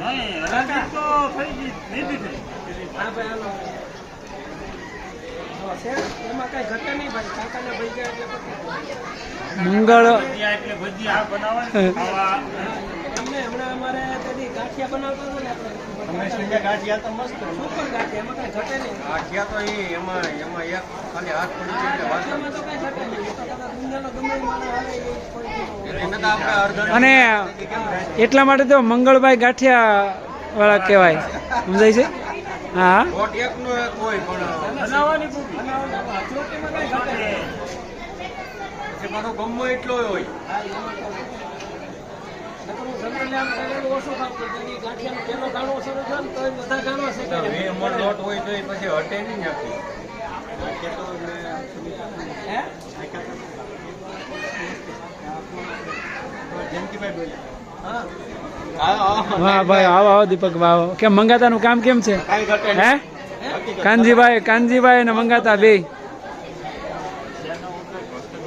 નહીં હરાજી તો થઈ ગઈ નહીં થઈ હા ભાઈ હાલો એમાં કાંઈ ઘટે નહીં ભાઈ કાકાના એટલે મંગળ ગાંઠિયા તો એમાં એમાં એક ખાલી હાથ પડી અને એટલા માટે તો મંગળભાઈ ગાંઠિયા વાળા કહેવાય. સમજાય છે? હા. હોય તો પૂરી હચરોટીમાં કાંઈ ઘટે નહીં પછી પાછો ગમો એટલો હોય હા, એમાં તો નકર હું generally આમ કરેલું ઓછું ખાતો. તો ઈ ગાંઠિયાનો પેલો ગાણો શરૂ થયો ને તોય બધા ગાણો તો શેકાય. વે મણ લોટ હોય તો એ પછી હટે નહીં નાખી હે? હા. વાહ ભાઈ આવો આવો દીપક આવો કેમ મંગાતાનું કામ કેમ છે? હે? કાનજીભાઈ કાનજીભાઈ ને મંગાતા બે.